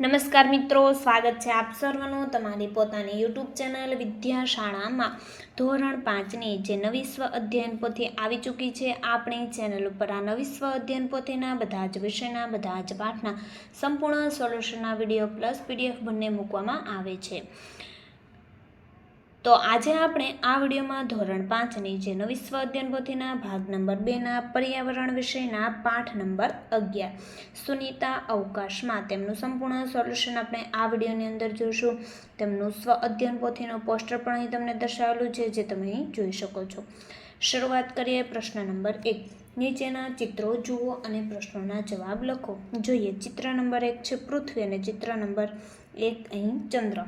નમસ્કાર મિત્રો, સ્વાગત છે આપ સર્વનું તમારી પોતાની યુટ્યુબ ચેનલ વિદ્યાશાળામાં. ધોરણ પાંચની જે નવી સ્વ અધ્યયન પોથી આવી ચૂકી છે, આપણી ચેનલ ઉપર આ નવી સ્વ અધ્યયન પોથીના બધા જ વિષયના, બધા જ પાઠના સંપૂર્ણ સોલ્યુશનના વીડિયો પ્લસ પીડીએફ બંને મૂકવામાં આવે છે. તો આજે આપણે આ વિડીયોમાં ધોરણ પાંચની જે નવી સ્વાધ્યન પોથીના ભાગ નંબર બેના પર્યાવરણ વિષયના પાઠ નંબર અગિયાર, સુનીતા અવકાશમાં તેમનું સંપૂર્ણ સોલ્યુશન આપણે આ વિડીયોની અંદર જોઈશું. તેમનું સ્વ અધ્યયન પોથીનું પોસ્ટર પણ અહીં તમને દર્શાવેલું છે, જે તમે અહીં જોઈ શકો છો. શરૂઆત કરીએ પ્રશ્ન નંબર એક. નીચેના ચિત્રો જુઓ અને પ્રશ્નોના જવાબ લખો. જોઈએ ચિત્ર નંબર એક છે પૃથ્વી અને ચિત્ર નંબર એક અહીં ચંદ્ર.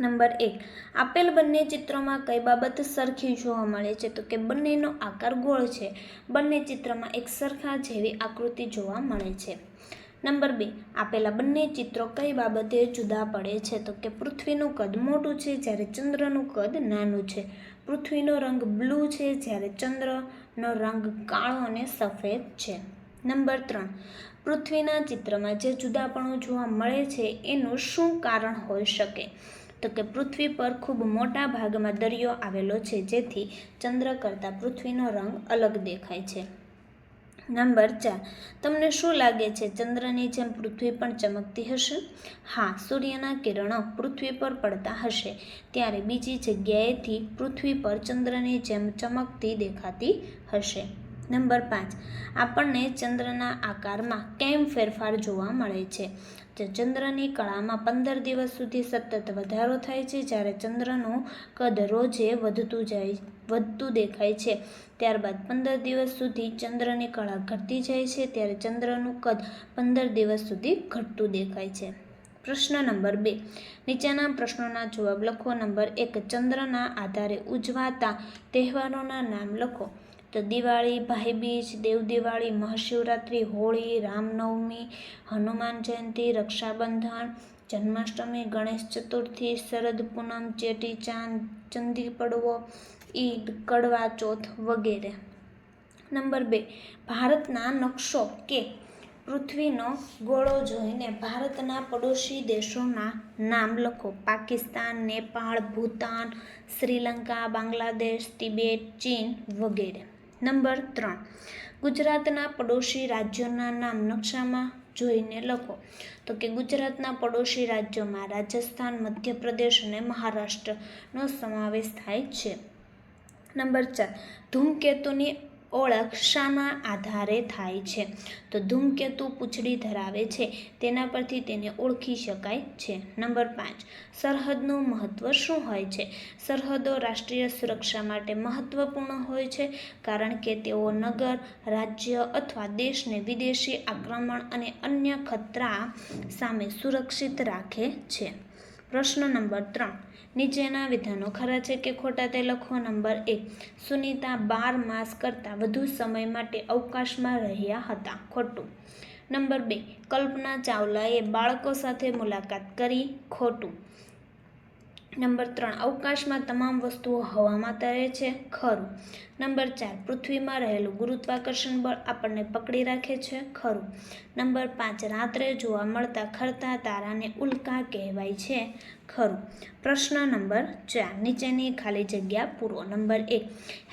નંબર એક. આપેલ બંને ચિત્રોમાં કઈ બાબત સરખી જોવા મળે છે? તો કે બંનેનો આકાર ગોળ છે. બંને ચિત્રમાં એક સરખા જેવી આકૃતિ જોવા મળે છે. નંબર બે. આપેલા બંને ચિત્રો કઈ બાબતે જુદા પડે છે? તો કે પૃથ્વીનું કદ મોટું છે જ્યારે ચંદ્રનું કદ નાનું છે. પૃથ્વીનો રંગ બ્લુ છે જ્યારે ચંદ્રનો રંગ કાળો અને સફેદ છે. નંબર ત્રણ. પૃથ્વીના ચિત્રમાં જે જુદાપણું જોવા મળે છે, એનું શું કારણ હોઈ શકે? તો કે પૃથ્વી પર ખૂબ મોટા ભાગમાં દરિયો આવેલો છે, જેથી ચંદ્ર કરતાં પૃથ્વીનો રંગ અલગ દેખાય છે. નંબર ચાર, તમને શું લાગે છે ચંદ્રની જેમ પૃથ્વી પણ ચમકતી હશે? હા, સૂર્યના કિરણો પૃથ્વી પર પડતા હશે, ત્યારે બીજી જગ્યાએથી પૃથ્વી પર ચંદ્રની જેમ ચમકતી દેખાતી હશે. નંબર પાંચ. આપણને ચંદ્રના આકારમાં કેમ ફેરફાર જોવા મળે છે? તો ચંદ્રની કળામાં પંદર દિવસ સુધી સતત વધારો થાય છે, જ્યારે ચંદ્રનું કદ રોજે વધતું જાય, વધતું દેખાય છે. ત્યારબાદ પંદર દિવસ સુધી ચંદ્રની કળા ઘટતી જાય છે, ત્યારે ચંદ્રનું કદ પંદર દિવસ સુધી ઘટતું દેખાય છે. પ્રશ્ન નંબર બે. નીચેના પ્રશ્નોના જવાબ લખો. નંબર એક. ચંદ્રના આધારે ઉજવાતા તહેવારોના નામ લખો. તો દિવાળી ભાઈબીજ દેવદિવાળી મહાશિવરાત્રિ, હોળી, રામનવમી, હનુમાન જયંતિ, રક્ષાબંધન, જન્માષ્ટમી, ગણેશ ચતુર્થી, શરદ પૂનમ ચેટીચાંદ ચંદી પડવો, ઈદ, કડવા ચોથ વગેરે. નંબર બે, ભારતના નકશો કે પૃથ્વીનો ગોળો જોઈને ભારતના પડોશી દેશોના નામ લખો. પાકિસ્તાન, નેપાળ, ભૂતાન, શ્રીલંકા, બાંગ્લાદેશ, તિબેટ, ચીન વગેરે. નંબર ત્રણ. ગુજરાતના પડોશી રાજ્યોના નામ નકશામાં જોઈને લખો. તો કે ગુજરાતના પડોશી રાજ્યોમાં રાજસ્થાન, મધ્યપ્રદેશ અને મહારાષ્ટ્રનો સમાવેશ થાય છે. નંબર ચાર. ધૂમકેતુની ઓળખ શાના આધારે થાય છે. તો ધૂમકેતુ પૂંછડી ધરાવે છે. તેના પરથી તેને ઓળખી શકાય છે. નંબર પાંચ. સરહદનું મહત્ત્વ શું હોય છે? સરહદો રાષ્ટ્રીય સુરક્ષા માટે મહત્ત્વપૂર્ણ હોય છે, કારણ કે તેઓ નગર, રાજ્ય અથવા દેશને વિદેશી આક્રમણ અને અન્ય ખતરા સામે સુરક્ષિત રાખે છે. પ્રશ્ન નંબર ત્રણ. નીચેના વિધાનો ખરા છે કે ખોટા તે લખો નંબર એક. સુનીતા બાર માસ કરતાં વધુ સમય માટે અવકાશમાં રહ્યા હતા. ખોટું. નંબર બે. કલ્પના ચાવલાએ બાળકો સાથે મુલાકાત કરી. ખોટું. નંબર ત્રણ, અવકાશમાં તમામ વસ્તુઓ હવામાં તરે છે. ખરું. નંબર ચાર, પૃથ્વીમાં રહેલું ગુરુત્વાકર્ષણ બળ આપણને પકડી રાખે છે. ખરું. નંબર પાંચ, રાત્રે જોવા મળતા ખરતા તારાને ઉલ્કા કહેવાય છે. ખરું. પ્રશ્ન નંબર ચાર, નીચેની ખાલી જગ્યા પૂરો નંબર એક,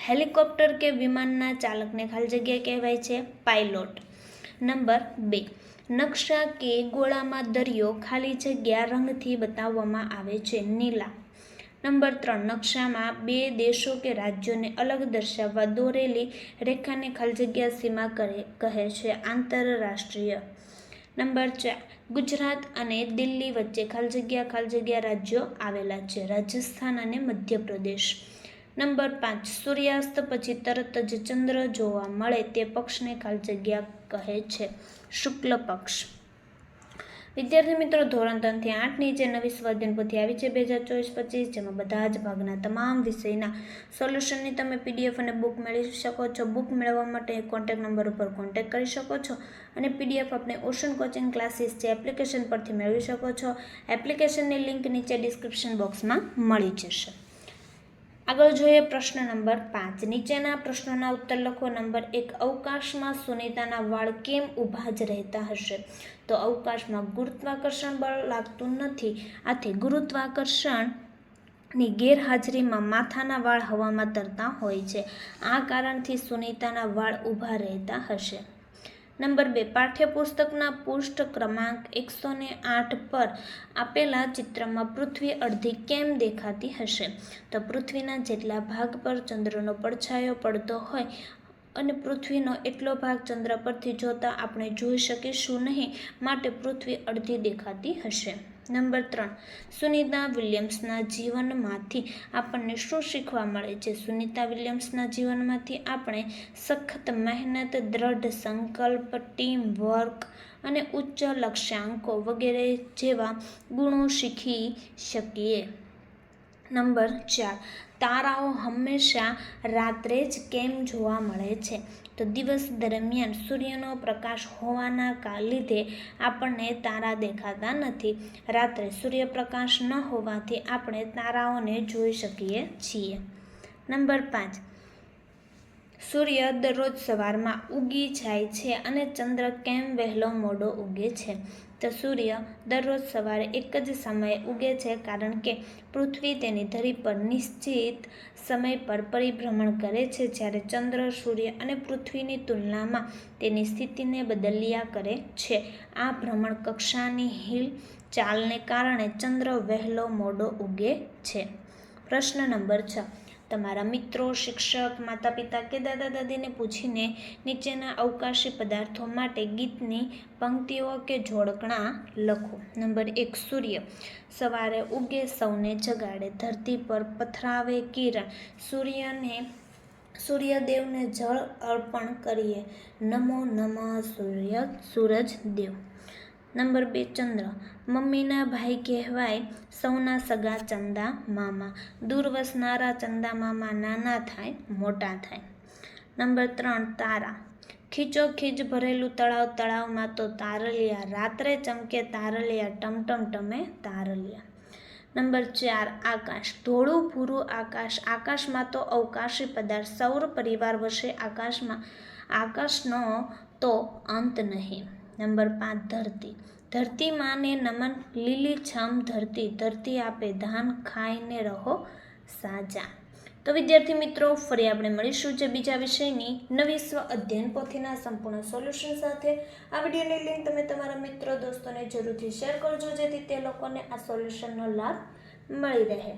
હેલિકોપ્ટર કે વિમાનના ચાલકને ખાલી જગ્યા કહેવાય છે? પાયલોટ. નંબર બે નકશા કે ગોળામાં દરિયો ખાલી જગ્યા રંગથી બતાવવામાં આવે છે. નીલા. નંબર ત્રણ. નકશામાં બે દેશો કે રાજ્યોને અલગ દર્શાવવા દોરેલી રેખાને ખાલી જગ્યા સીમા કહે છે આંતરરાષ્ટ્રીય. નંબર ચાર. ગુજરાત અને દિલ્હી વચ્ચે ખાલી જગ્યા ખાલી જગ્યા રાજ્યો આવેલા છે. રાજસ્થાન અને મધ્યપ્રદેશ. નંબર પાંચ. સૂર્યાસ્ત પછી તરત જ ચંદ્ર જોવા મળે તે પક્ષને ખાલી જગ્યા કહે છે. શુક્લ પક્ષ. વિદ્યાર્થી મિત્રો, ધોરણ ત્રણથી આઠની જે નવી સ્વાધ્યાયન પોથી આવી છે બે હજાર ચોવીસ પચીસ, જેમાં બધા જ ભાગના તમામ વિષયના સોલ્યુશનની તમે પીડીએફ અને બુક મેળવી શકો છો. બુક મેળવવા માટે કોન્ટેક નંબર ઉપર કોન્ટેક કરી શકો છો અને પીડીએફ આપણે ઓશન કોચિંગ ક્લાસીસ જે એપ્લિકેશન પરથી મેળવી શકો છો. એપ્લિકેશનની લિંક નીચે ડિસ્ક્રિપ્શન બોક્સમાં મળી જશે. આગળ જોઈએ પ્રશ્ન નંબર પાંચ. નીચેના પ્રશ્નોના ઉત્તર લખો. નંબર એક, અવકાશમાં સુનિતાના વાળ કેમ ઊભા જ રહેતા હશે? તો અવકાશમાં ગુરુત્વાકર્ષણ બળ લાગતું નથી. આથી ગુરુત્વાકર્ષણની ગેરહાજરીમાં માથાના વાળ હવામાં તરતા હોય છે. આ કારણથી સુનિતાના વાળ ઊભા રહેતા હશે. નંબર બે, પાઠ્યપુસ્તકના પૃષ્ઠ ક્રમાંક એકસો ને આઠ પર આપેલા ચિત્રમાં પૃથ્વી અડધી કેમ દેખાતી હશે? તો પૃથ્વીના જેટલા ભાગ પર ચંદ્રનો પડછાયો પડતો હોય અને પૃથ્વીનો એટલો ભાગ ચંદ્ર પરથી જોતા આપણે જોઈ શકીશું નહીં, માટે પૃથ્વી અડધી દેખાતી હશે. નંબર ત્રણ, સુનિતા વિલિયમ્સના જીવનમાંથી આપણને શું શીખવા મળે છે? સુનિતા વિલિયમ્સના જીવનમાંથી આપણે સખત મહેનત, દ્રઢ સંકલ્પ ટીમ વર્ક અને ઉચ્ચ લક્ષ્યાંકો વગેરે જેવા ગુણો શીખી શકીએ. નંબર ચાર. તારાઓ હંમેશા રાત્રે જ કેમ જોવા મળે છે? તો દિવસ દરમિયાન સૂર્યનો પ્રકાશ હોવાના લીધે આપણને તારા દેખાતા નથી. રાત્રે સૂર્યપ્રકાશ ન હોવાથી આપણે તારાઓને જોઈ શકીએ છીએ. નંબર પાંચ. સૂર્ય દરરોજ સવારમાં ઉગી જાય છે અને ચંદ્ર કેમ વહેલો મોડો ઉગે છે? તો સૂર્ય દરરોજ સવારે એક જ સમયે ઉગે છે કારણ કે પૃથ્વી તેની ધરી પર નિશ્ચિત સમય પર પરિભ્રમણ કરે છે. જ્યારે ચંદ્ર, સૂર્ય અને પૃથ્વીની તુલનામાં તેની સ્થિતિને બદલ્યા કરે છે. આ ભ્રમણ કક્ષાની હિલ ચાલને કારણે ચંદ્ર વહેલો મોડો ઉગે છે. પ્રશ્ન નંબર છ. તમારા મિત્રો, શિક્ષક માતા પિતા કે દાદા દાદીને પૂછીને નીચેના અવકાશી પદાર્થો માટે ગીતની પંક્તિઓ કે જોડકણા લખો. નંબર એક, સૂર્ય. સવારે ઉગે, સૌને જગાડે. ધરતી પર પથરાવે કિરણ. સૂર્યને, સૂર્યદેવને જળ અર્પણ કરીએ. નમો નમઃ, સૂર્ય સૂરજ દેવ નંબર બે, ચંદ્ર. મમ્મીના ભાઈ કહેવાય સૌના સગા ચંદા મામા. દૂર વસનારા ચંદા મામા નાના થાય, મોટા થાય. નંબર ત્રણ, તારા. ખીચો ખીચ ભરેલું તળાવ તળાવમાં તો તારલિયા. રાત્રે ચમકે તારલિયા, ટમટમ ટમે તારલિયા. નંબર ચાર, આકાશ. ધોળું ભૂરું આકાશ. આકાશમાં તો અવકાશી પદાર્થ. સૌર પરિવાર વશે આકાશમાં. આકાશનો તો અંત નહીં. નંબર પાંચ, ધરતી. ધરતી માને નમન, લીલી છમ ધરતી. ધરતી આપે ધાન, ખાઈને રહો સાજા. તો વિદ્યાર્થી મિત્રો, ફરી આપણે મળીશું જે બીજા વિષયની નવી સ્વ અધ્યયન પોથીના સંપૂર્ણ સોલ્યુશન સાથે. આ વિડીયોની લિંક તમે તમારા મિત્રો, દોસ્તોને જરૂરથી શેર કરજો, જેથી તે લોકોને આ સોલ્યુશનનો લાભ મળી રહે.